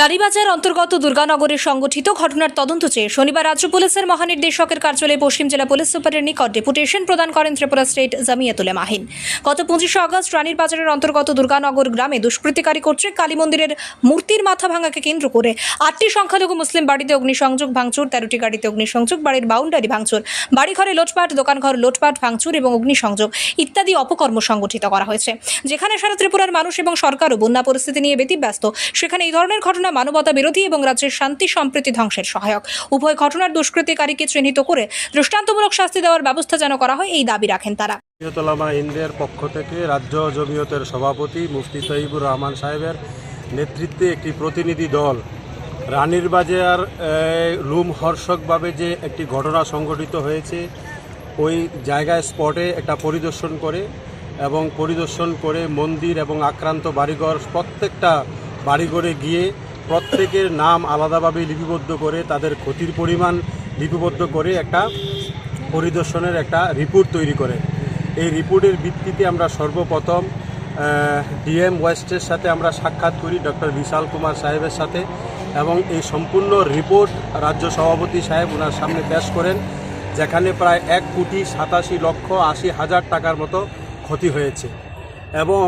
রানীবাজার অন্তর্গত দুর্গানগরের সংগঠিত ঘটনার তদন্ত চেয়ে শনিবার রাজ্য পুলিশের মহানির্দেশকের কার্যালয়ে পশ্চিম জেলা পুলিশ সুপারের নিকট ডেপুটেশন প্রদান করেন ত্রিপুরা স্টেট জামিয়াতুলে মাহিন। গত পঁচিশে আগস্ট রানীর বাজারের অন্তর্গত দুর্গানগর গ্রামে দুষ্কৃতিকারী কর্তৃক কালী মন্দিরের মূর্তির মাথা ভাঙাকে কেন্দ্র করে আটটি সংখ্যালঘু মুসলিম বাড়িতে অগ্নিসংযোগ ভাঙচুর, তেরোটি গাড়িতে অগ্নিসংযোগ, বাড়ির বাউন্ডারি ভাঙচুর, বাড়িঘরে লোটপাট, দোকানঘর লোটপাট ভাঙচুর এবং অগ্নিসংযোগ ইত্যাদি অপকর্ম সংগঠিত করা হয়েছে। যেখানে সারা ত্রিপুরার মানুষ এবং সরকারও বন্যা পরিস্থিতি নিয়ে ব্যতিব্যস্ত। সেখানে এই ধরনের ঘটনা মানবতা বিরোধী এবং রাজ্যের শান্তি সম্প্রীতি ধ্বংসের সহায়ক। উভয় ঘটনার দুষ্কৃতিকারীকে চিহ্নিত করে দৃষ্টান্তমূলক শাস্তি দেওয়ার ব্যবস্থা যেন করা হয়, এই দাবি রাখেন তারা। জমিয়তলামা পক্ষ থেকে রাজ্য জমিয়তের সভাপতি মুফতি তৈবুর রহমান সাহেবের নেতৃত্বে একটি প্রতিনিধি দল, রানীর বাজার রুম হর্ষকভাবে যে একটি ঘটনা সংঘটিত হয়েছে, ওই জায়গায় স্পটে একটা পরিদর্শন করে এবং পরিদর্শন করে মন্দির এবং আক্রান্ত বাড়িঘর প্রত্যেকটা বাড়িঘরে গিয়ে প্রত্যেকের নাম আলাদাভাবে লিপিবদ্ধ করে, তাদের ক্ষতির পরিমাণ লিপিবদ্ধ করে একটা পরিদর্শনের একটা রিপোর্ট তৈরি করে। এই রিপোর্টের ভিত্তিতে আমরা সর্বপ্রথম ডিএম ওয়েস্টের সাথে আমরা সাক্ষাৎ করি ডক্টর বিশাল কুমার সাহেবের সাথে এবং এই সম্পূর্ণ রিপোর্ট রাজ্য সভাপতি সাহেব ওনার সামনে পেশ করেন, যেখানে প্রায় এক কোটি সাতাশি লক্ষ আশি হাজার টাকার মতো ক্ষতি হয়েছে। এবং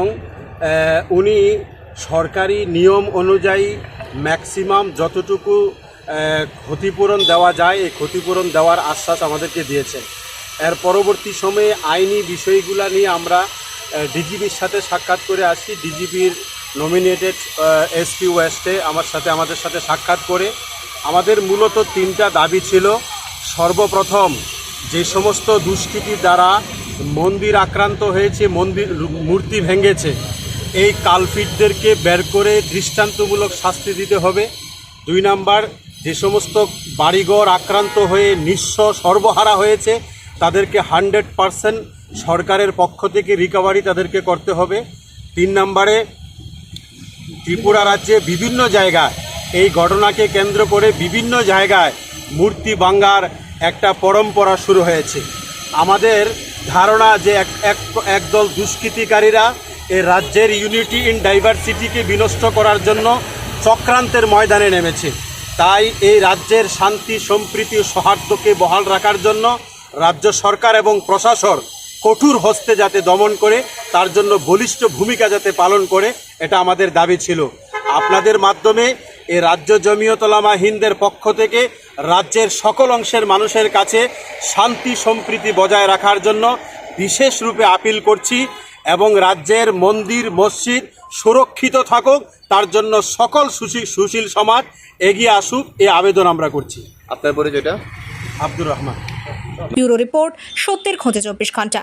উনি সরকারি নিয়ম অনুযায়ী ম্যাক্সিমাম যতটুকু ক্ষতিপূরণ দেওয়া যায়, এই ক্ষতিপূরণ দেওয়ার আশ্বাস আমাদেরকে দিয়েছেন। এর পরবর্তী সময়ে আইনি বিষয়গুলো নিয়ে আমরা ডিজিপির সাথে সাক্ষাৎ করে আসি। ডিজিপির নমিনেটেড এসপি ওয়েস্টে আমার সাথে, আমাদের সাথে সাক্ষাৎ করে। আমাদের মূলত তিনটা দাবি ছিল। সর্বপ্রথম, যে সমস্ত দুষ্কৃতির দ্বারা মন্দির আক্রান্ত হয়েছে, মন্দির, মূর্তি ভেঙেছে এই কালফিটদেরকে বের করে দৃষ্টান্তমূলক শাস্তি দিতে হবে। দুই নাম্বার, যে সমস্ত বাড়িঘর আক্রান্ত হয়ে নিঃস্ব সর্বহারা হয়েছে, তাদেরকে হান্ড্রেড পারসেন্ট সরকারের পক্ষ থেকে রিকভারি তাদেরকে করতে হবে। তিন নম্বরে, ত্রিপুরা রাজ্যে বিভিন্ন জায়গায় এই ঘটনাকে কেন্দ্র করে বিভিন্ন জায়গায় মূর্তি ভাঙ্গার একটা পরম্পরা শুরু হয়েছে। আমাদের ধারণা যে এক একদল দুষ্কৃতিকারীরা এই রাজ্যের ইউনিটি ইন ডাইভার্সিটিকে বিনষ্ট করার জন্য চক্রান্তের ময়দানে নেমেছে। তাই এই রাজ্যের শান্তি, সম্প্রীতি ও সৌহার্দ্যকে বহাল রাখার জন্য রাজ্য সরকার এবং প্রশাসন কঠোর হস্তে যাতে দমন করে, তার জন্য বলিষ্ঠ ভূমিকা যাতে পালন করে, এটা আমাদের দাবি ছিল। আপনাদের মাধ্যমে এ রাজ্য জমিয়তলামা হিন্দের পক্ষ থেকে রাজ্যের সকল অংশের মানুষের কাছে শান্তি, সম্প্রীতি বজায় রাখার জন্য বিশেষ রূপে আপিল করছি। এবং রাজ্যের মন্দির মসজিদ সুরক্ষিত থাকুক তার জন্য সকল সুশীল সুশীল সমাজ এগিয়ে আসুক এ আবেদন আমরা করছি। আপনার পরিচয়টা? আব্দুর রহমান। ব্যুরো রিপোর্ট সত্যের খোঁজে চব্বিশ ঘণ্টা।